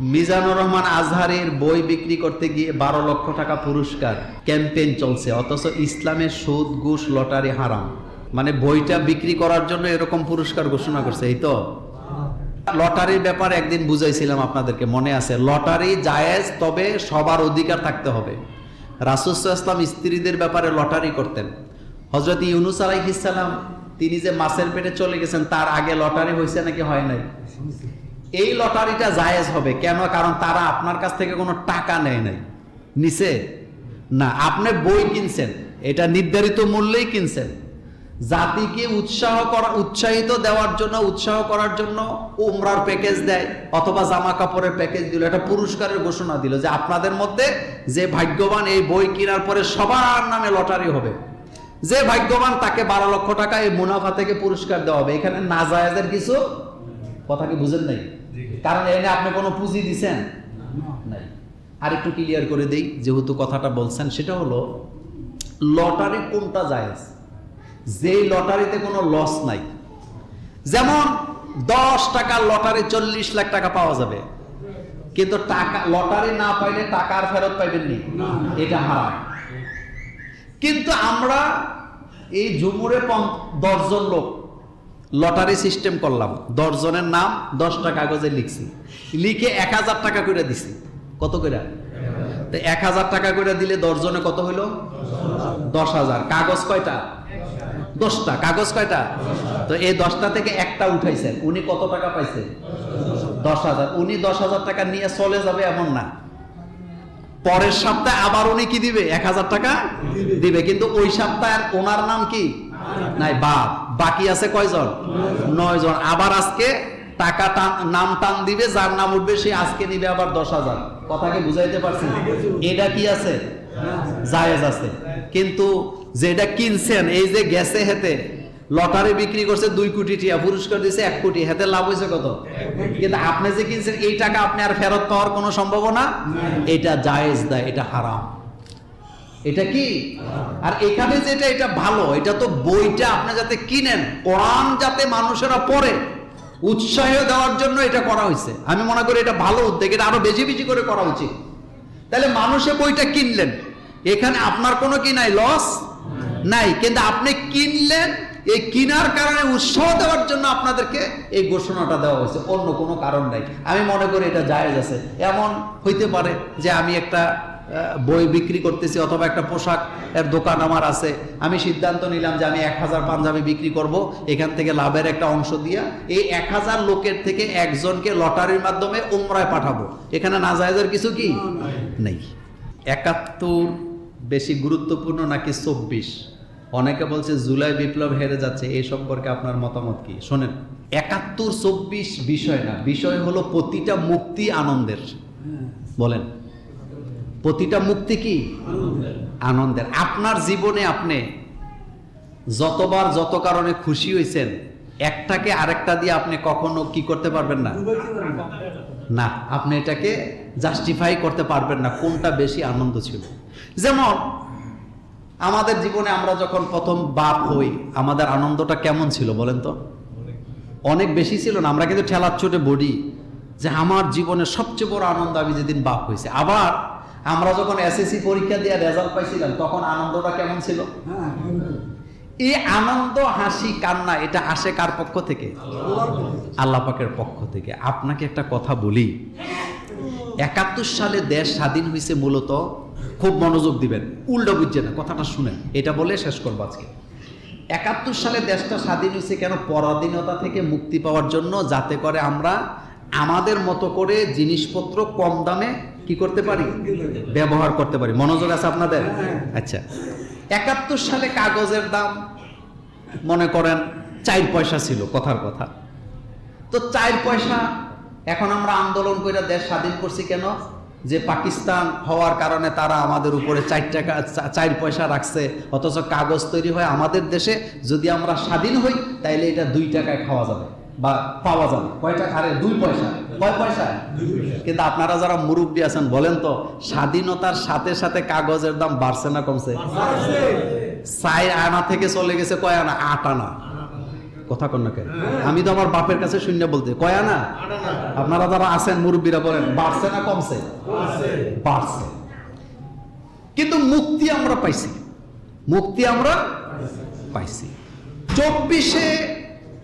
মিজানুর রহমান আজহারের বই বিক্রি করতে গিয়ে বারো লক্ষ টাকা পুরস্কার। ক্যাম্পেইন চলছে, অথচ ইসলামের সুদ, ঘুষ, লটারি হারাম। মানে বইটা বিক্রি করার জন্য এরকম পুরস্কার ঘোষণা করছে, এই তো? লটারির ব্যাপারে একদিন বুঝাইছিলাম আপনাদেরকে, মনে আছে। লটারি জায়েজ, তবে সবার অধিকার থাকতে হবে। রাসুস ইসলাম স্ত্রীদের ব্যাপারে লটারি করতেন। হজরত ইউনুস আলাইহিসাল্লাম তিনি যে মাছের পেটে চলে গেছেন, তার আগে লটারি হয়েছে নাকি হয় নাই? এই লটারিটা জায়েজ হবে। কেন? কারণ তারা আপনার কাছ থেকে কোনো টাকা নেয় নাই। নিছে? না, আপনি বই কিনছেন। এটা নির্ধারিত মূল্যেই কিনছেন। জাতিকে উৎসাহ করা, উৎসাহিত দেওয়ার জন্য, উৎসাহ করার জন্য উমরার প্যাকেজ দেয় অথবা জামা কাপড়ের প্যাকেজ দিল। এটা পুরস্কারের ঘোষণা দিল যে আপনাদের মধ্যে যে ভাগ্যবান এই বই কেনার পরে সবার নামে লটারি হবে। যে ভাগ্যবান তাকে বারো লক্ষ টাকা এই মুনাফা থেকে পুরস্কার দেওয়া হবে। এখানে নাজায়েজের কিছু কথা কি বুঝেন নাই? কারণ এনে আপনি কোনো পুঁজি দিছেন? নাই। আর একটু ক্লিয়ার করে দেই যেহেতু কথাটা বলছেন সেটা হলো লটারি কোনটা জায়েজ? যেই লটারিতে কোনো লস নাই। যেমন দশ টাকা লটারি চল্লিশ লাখ টাকা পাওয়া যাবে। কিন্তু টাকা লটারি না পাইলে টাকার ফেরত পাইবেন নি? এটা হারাম। কিন্তু আমরা এই ঝুমুরে দশজন লোক লটারি সিস্টেম করলাম। দশজনের নাম দশটা কাগজে লিখছি। লিখে এক হাজার টাকা করে দিছি। কত করে? তো এক হাজার টাকা করে দিলে দশজনে কত হইল? দশ হাজার। কাগজ কয়টা? দশটা কাগজ কয়টা? তো এই দশটা থেকে একটা উঠাইছেন। উনি কত টাকা পাইছেন? দশ হাজার। উনি দশ হাজার টাকা নিয়ে চলে যাবে এমন না। পরের সপ্তাহে আবার উনি কি দিবে? এক হাজার টাকা দিবে। কিন্তু ওই সপ্তাহে ওনার নাম কি? নাই, বাপ। বাকি আছে কয়জন? নয় জন আবার আজকে টাকা নাম টান দিবে যার নাম উঠবে সে আজকে নিবে আবার দশ হাজার কথাকে বুঝাইতে পারছি? এটা কি আছে? জায়েজ আছে। কিন্তু যেটা কিনছেন এই যে গেছে হেতে লটারি বিক্রি করছে দুই কোটি টিয়া পুরস্কার দিছে এক কোটি হেতে লাভ হয়েছে কত? কিন্তু আপনি যে কিনছেন এই টাকা আপনি আর ফেরত পাওয়ার কোনো সম্ভাবনা? এটা জায়েজ দেয় এটা হারাম। এটা কি? আর এখানে যেটা এটা ভালো, এটা তো বইটা আপনি যাতে কিনেন, কোরআন যাতে মানুষেরা পড়ে, উৎসাহ দেওয়ার জন্য এটা করা হয়েছে। আমি মনে করি এটা ভালো উদ্যোগ, এটা আরও বেশি বেশি করে করা উচিত। তাহলে মানুষে বইটা কিনলেন, এখানে আপনার কোনো কি নাই লস নাই। কিন্তু আপনি কিনলেন, এই কিনার কারণে উৎসাহ দেওয়ার জন্য আপনাদেরকে এই ঘোষণাটা দেওয়া হয়েছে, অন্য কোনো কারণ নাই। আমি মনে করি এটা জায়েজ আছে। এমন হইতে পারে যে আমি একটা বই বিক্রি করতেছি অথবা একটা পোশাক এর দোকান আমার আছে। আমি সিদ্ধান্ত নিলাম যে আমি এক হাজার পাঞ্জাবি বিক্রি করব। এখান থেকে লাভের একটা অংশ দিয়া এই এক হাজার লোকের থেকে একজনকে লটারির মাধ্যমে উমরায় পাঠাবো। এখানে নাজায়েজের কিছু কি? নেই। একাত্তর বেশি গুরুত্বপূর্ণ নাকি চব্বিশ? অনেকে বলছে জুলাই বিপ্লব হেরে যাচ্ছে। এই সম্পর্কে আপনার মতামত কি? শোনেন একাত্তর চব্বিশ বিষয় না। বিষয় হলো প্রতিটা মুক্তি আনন্দের। বলেন। প্রতিটা মুক্তি কি? আনন্দের। আপনার জীবনে আপনি যতবার যত কারণে খুশি হয়েছেন, একটাকে আরেকটা দিয়ে আপনি কখনো কি করতে পারবেন না? না, আপনি এটাকে জাস্টিফাই করতে পারবেন না, কোনটা বেশি আনন্দ ছিল। যেমন, আমাদের জীবনে আমরা যখন প্রথম বাপ হই, আমাদের আনন্দটা কেমন ছিল বলেন তো? অনেক বেশি ছিল না, আমরা কিন্তু ঠেলার চোটে বডি যে আমার জীবনে সবচেয়ে বড় আনন্দ আমি যেদিন বাপ হয়েছে। আবার আমরা যখন এসএসসি পরীক্ষা দিয়ে রেজাল্ট পাইছিলাম তখন আনন্দটা কেমন ছিল? এই আনন্দ হাসি কান্না এটা আসে কার পক্ষ থেকে? আল্লাহ পাকের পক্ষ থেকে। আপনাকে একটা কথা বলি। একাত্তর সালে দেশ স্বাধীন হয়েছে মূলত খুব মনোযোগ দিবেন উল্টো বুঝছে না কথাটা শুনেন। এটা বলে শেষ করব আজকে। একাত্তর সালে দেশটা স্বাধীন হয়েছে কেন? পরাধীনতা থেকে মুক্তি পাওয়ার জন্য যাতে করে আমরা আমাদের মতো করে জিনিসপত্র কম দামে কি করতে পারি? ব্যবহার করতে পারি। মনোযোগ আছে আপনাদের? আচ্ছা। একাত্তর সালে কাগজের দাম, মনে করেন চার পয়সা ছিল, কথার কথা। তো চার পয়সা এখন আমরা আন্দোলন করে দেশ স্বাধীন করছি কেন? যে পাকিস্তান হওয়ার কারণে তারা আমাদের উপরে চার টাকা চার পয়সা রাখছে, অথচ কাগজ তৈরি হয় আমাদের দেশে। যদি আমরা স্বাধীন হই, তাইলে এটা দুই টাকায় খাওয়া যাবে। বা পাওয়া যাবে। কয়টা আরে দুই পয়সা। কয় পয়সা? কিন্তু আপনারা যারা মুরব্বী আছেন বলেন তো স্বাধীনতার সাথে সাথে কাগজের দাম বাড়ছে না কমছে? চার আনা থেকে চলে গেছে কয় আনা? আট আনা। কথা কন না কেন? আমি তো আমার বাপের কাছে শূন্য বলতে কয় আনা? আপনারা যারা আছেন মুরব্বীরা বলেন বাড়ছে না কমছে? বাড়ছে। কিন্তু মুক্তি আমরা পাইছি। মুক্তি আমরা পাইছি। চব্বিশে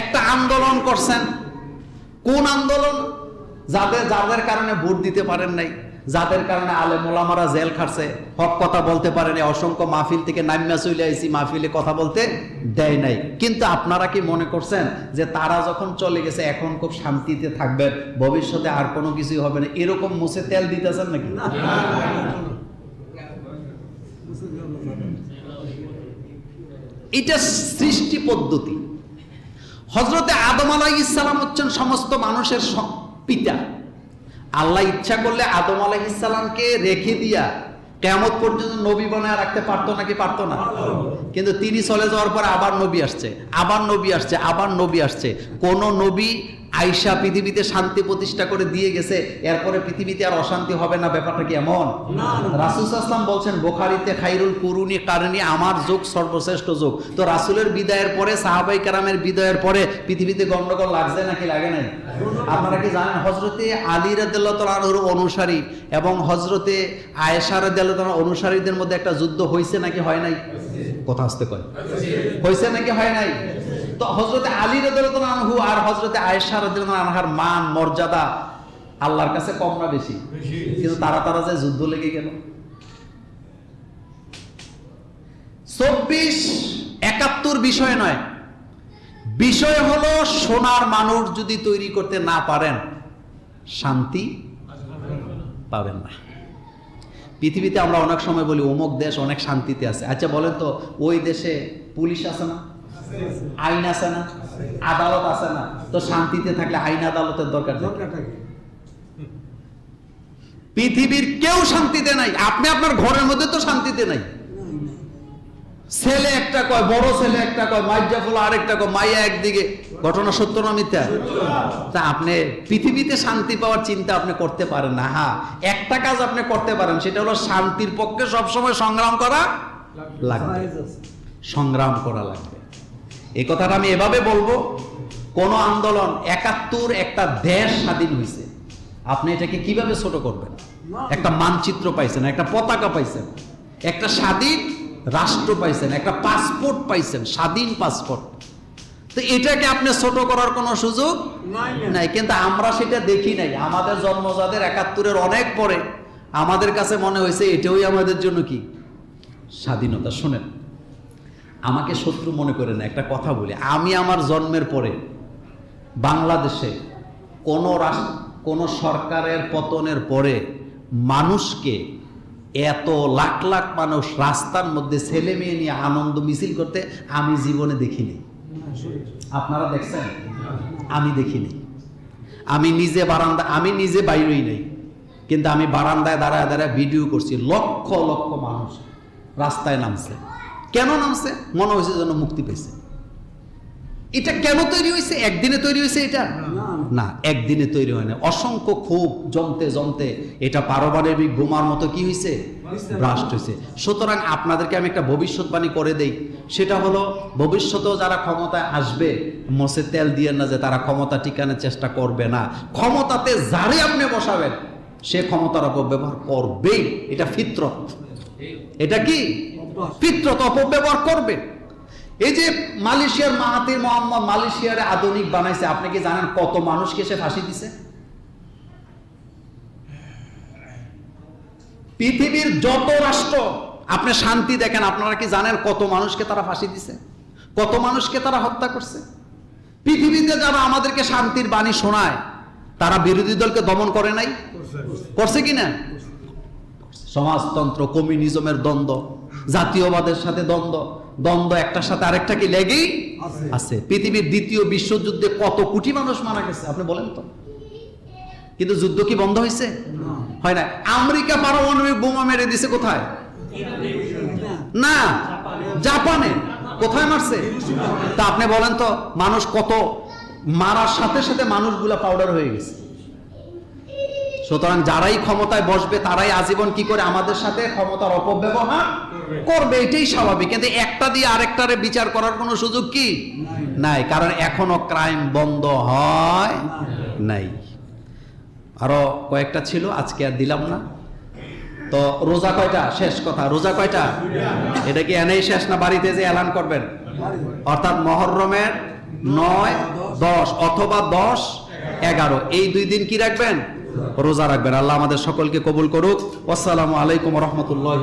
একটা আন্দোলন করছেন। কোন আন্দোলন? যাদের যাদের কারণে ভোট দিতে পারেন নাই, যাদের কারণে আলে মোলামারা জেল খাটছে, হক কথা বলতে পারেনি, অসংখ্য মাহফিল থেকে নামিয়া চলে আইসি মাহফিলে কথা বলতে দেয় নাই। কিন্তু আপনারা কি মনে করছেন যে তারা যখন চলে গেছে, এখন খুব শান্তিতে থাকবেন, ভবিষ্যতে আর কোনো কিছুই হবে না? এরকম মুছে তেল দিতেছেন নাকি? এটা সৃষ্টি পদ্ধতি। হজরতে আদম আলাই ইসালাম হচ্ছেন সমস্ত মানুষের পিতা। আল্লাহ ইচ্ছা করলে আদম আলাই ইসালামকে রেখে দিয়া কেমত পর্যন্ত নবী বনায় রাখতে পারতো নাকি পারতো না? কিন্তু তিনি চলে যাওয়ার পর আবার নবী আসছে, আবার নবী আসছে, আবার নবী আসছে। কোন নবী আইসা পৃথিবীতে শান্তি প্রতিষ্ঠা করে দিয়ে গেছে এরপরে পৃথিবীতে আর অশান্তি হবে না ব্যাপারটা কি এমন? রাসুল আসলাম বলছেন বোখারিতে খাইরুল কুরুনি কারণে আমার যুগ সর্বশ্রেষ্ঠ যুগ। তো রাসুলের বিদায়ের পরে সাহাবাই কারামের বিদায়ের পরে পৃথিবীতে গন্ডগোল লাগছে নাকি লাগে নাই? আপনারা কি জানেন হজরতে আলী রাদুর অনুসারী এবং হজরতে আয়েশা রাদিয়াল্লাহু অনুসারীদের মধ্যে একটা যুদ্ধ হয়েছে নাকি হয় নাই? কথা আসতে কয়। হয়েছে নাকি হয় নাই? হজরতে আলী রাদিয়াল্লাহু আনহু আর হজরতে আয়েশা রাদিয়াল্লাহু আনহার মান মর্যাদা আল্লাহর কাছে কম না বেশি। কিন্তু তারা তারা যে যুদ্ধ লেগে গেল। চব্বিশ একাত্তর বিষয় নয়। বিষয় হলো সোনার মানুষ যদি তৈরি করতে না পারেন শান্তি পাবেন না। পৃথিবীতে আমরা অনেক সময় বলি অমুক দেশ অনেক শান্তিতে আছে। আচ্ছা বলেন তো ওই দেশে পুলিশ আছে না? আইন আছে না? আদালত আছে না? তো শান্তিতে থাকলে আইন আদালতের দরকার। পৃথিবীর কেউ শান্তিতে নাই। আপনি আপনার ঘরের মধ্যে তো শান্তিতে নাই। ছেলে একটা কয় বড় ছেলে একটা কয় মাইজা ফুল আরেকটা কয় মাইয়া একদিকে। ঘটনা সত্য না মিথ্যা? তা আপনি পৃথিবীতে শান্তি পাওয়ার চিন্তা আপনি করতে পারেন না। হ্যাঁ একটা কাজ আপনি করতে পারেন সেটা হলো শান্তির পক্ষে সবসময় সংগ্রাম করা লাগবে। সংগ্রাম করা লাগবে। এই কথাটা আমি এভাবে বলব কোন আন্দোলন একাত্তর একটা দেশ স্বাধীন হয়েছে আপনি এটাকে কীভাবে ছোট করবেন? একটা মানচিত্র পাইছেন একটা পতাকা পাইছেন একটা স্বাধীন রাষ্ট্র পাইছেন একটা পাসপোর্ট পাইছেন স্বাধীন পাসপোর্ট। তো এটাকে আপনি ছোট করার কোনো সুযোগ নাই কিন্তু আমরা সেটা দেখি নাই। আমাদের জন্মজাদের একাত্তরের অনেক পরে আমাদের কাছে মনে হয়েছে এটাই আমাদের জন্য কি? স্বাধীনতা। শোনেন আমাকে শত্রু মনে করে না, একটা কথা বলি। আমি আমার জন্মের পরে বাংলাদেশে কোন রাষ্ট্র কোন সরকারের পতনের পরে মানুষকে এত লাখ লাখ মানুষ রাস্তার মধ্যে ছেলে মেয়ে নিয়ে আনন্দ মিছিল করতে আমি জীবনে দেখিনি। আপনারা দেখছেন? আমি দেখিনি। আমি নিজে বারান্দা, আমি নিজে বাইরেই নেই। কিন্তু আমি বারান্দায় দাঁড়ায় দাঁড়ায় ভিডিও করছি, লক্ষ লক্ষ মানুষ রাস্তায় নামছে। কেন নামছে? মনে হয়েছে যেন মুক্তি পেয়েছে। এটা কেন তৈরি হয়েছে? একদিনে তৈরি হয়েছে এটা? না। একদিনে তৈরি হয় না। অসংখ্য খুব জমতে জমতে এটা পারমাণবিক বোমার মতো কি হয়েছে? ব্রাস্ট হয়েছে। সুতরাং আপনাদেরকে আমি একটা ভবিষ্যৎবাণী করে দেই। সেটা হলো ভবিষ্যতেও যারা ক্ষমতায় আসবে মোসে তেল দিয়ে না যে তারা ক্ষমতা টিকানোর চেষ্টা করবে না। ক্ষমতাতে যারে আপনি বসাবেন সে ক্ষমতার অপব্যবহার করবেই। এটা ফিতরত। এটা কি? ফিতরত অপব্যবহার করবে। এই যে মালয়েশিয়ার মাহাতির মোহাম্মদ মালয়েশিয়ারে আধুনিক বানাইছে আপনি কি জানেন কত মানুষকে সে ফাঁসি দিছে? পৃথিবীর যত রাষ্ট্র আপনি শান্তি দেখেন আপনারা কি জানেন কত মানুষকে তারা ফাঁসি দিছে? কত মানুষকে তারা হত্যা করছে? পৃথিবীতে যারা আমাদেরকে শান্তির বাণী শোনায় তারা বিরোধী দলকে দমন করে নাই? করছে কি না? সমাজতন্ত্র কমিউনিজমের দ্বন্দ্ব। জাতীয়বাদের সাথে দ্বন্দ্ব। দ্বন্দ্ব একটার সাথে আরেকটা কি লেগেই আছে। পৃথিবীর দ্বিতীয় বিশ্বযুদ্ধে কত কোটি মানুষ মারা গেছে আপনি বলেন তো। কিন্তু যুদ্ধ কি বন্ধ হয়েছে? হয় না। আমেরিকা পারমাণবিক বোমা মেরে দিছে কোথায়? না জাপানে। কোথায় মারছে? তা আপনি বলেন তো মানুষ কত মারার সাথে সাথে মানুষগুলা পাউডার হয়ে গেছে। সুতরাং যারাই ক্ষমতায় বসবে, তারাই আজীবন কি করে আমাদের সাথে ক্ষমতার অপব্যবহার করবে? এটাই স্বাভাবিক। কিন্তু একটা দিয়ে আরেকটারে বিচার করার কোনো সুযোগ কি? নাই। কারণ এখনও ক্রাইম বন্ধ হয় নাই। আরও কয়েকটা ছিল, আজকে আর দিলাম না। তো রোজা কয়টা? শেষ কথা। রোজা কয়টা? এটা কি এনেই শেষ না বাড়িতে যে এলান করবেন? অর্থাৎ মহরমের নয়, দশ, অথবা দশ, এগারো। এই দুই দিন কি রাখবেন? রোজা রাখবেন। আল্লাহ আমাদের সকলকে কবুল করুক। আসসালামু আলাইকুম রহমতুল্লাহ